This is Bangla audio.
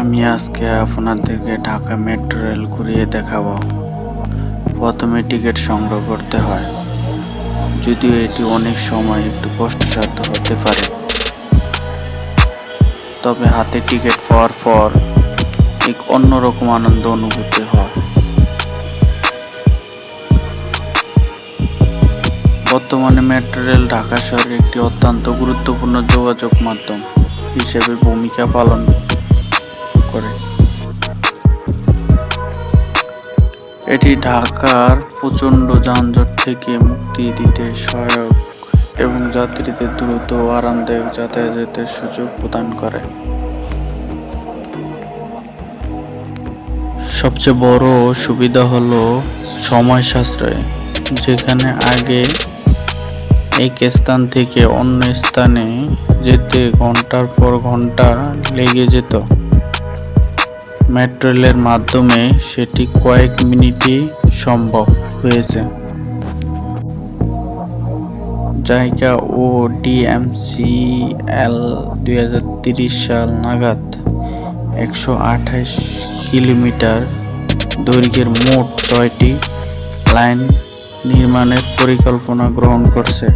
আমি আজকে আপনাদেরকে ঢাকা মেট্রো রেল ঘুরিয়ে দেখাবো। প্রথমে টিকিট সংগ্রহ করতে হয়। যদিও এটি অনেক সময় একটু কষ্টসাধ্য হতে পারে। তবে হাতে টিকিট পাওয়ার পর এক অন্যরকম আনন্দ অনুভূতি হয়। বর্তমানে মেট্রো রেল ঢাকা শহরে একটি অত্যন্ত গুরুত্বপূর্ণ যোগাযোগ মাধ্যম হিসেবে ভূমিকা পালন করে। এটি ঢাকার প্রচণ্ড যানজট থেকে মুক্তি দিতে সহায়ক এবং যাত্রীদের দ্রুত আরামদায়ক যাতায়াতের সুযোগ প্রদান করে। সবচেয়ে বড় সুবিধা হলো সময় সাশ্রয়, যেখানে আগে এক স্থান থেকে অন্য স্থানে যেতে ঘণ্টার পর ঘণ্টা লেগে যেত। মেট্রো রেলের মাধ্যমে সেটি কয়েক মিনিটেই সম্ভব হয়েছে। জায়গা ও ডিএমসিএল দুই হাজার তিরিশ সাল নাগাদ একশো আঠাশ কিলোমিটার দৈর্ঘ্যের মোট ছয়টি লাইন নির্মাণের পরিকল্পনা গ্রহণ করছে।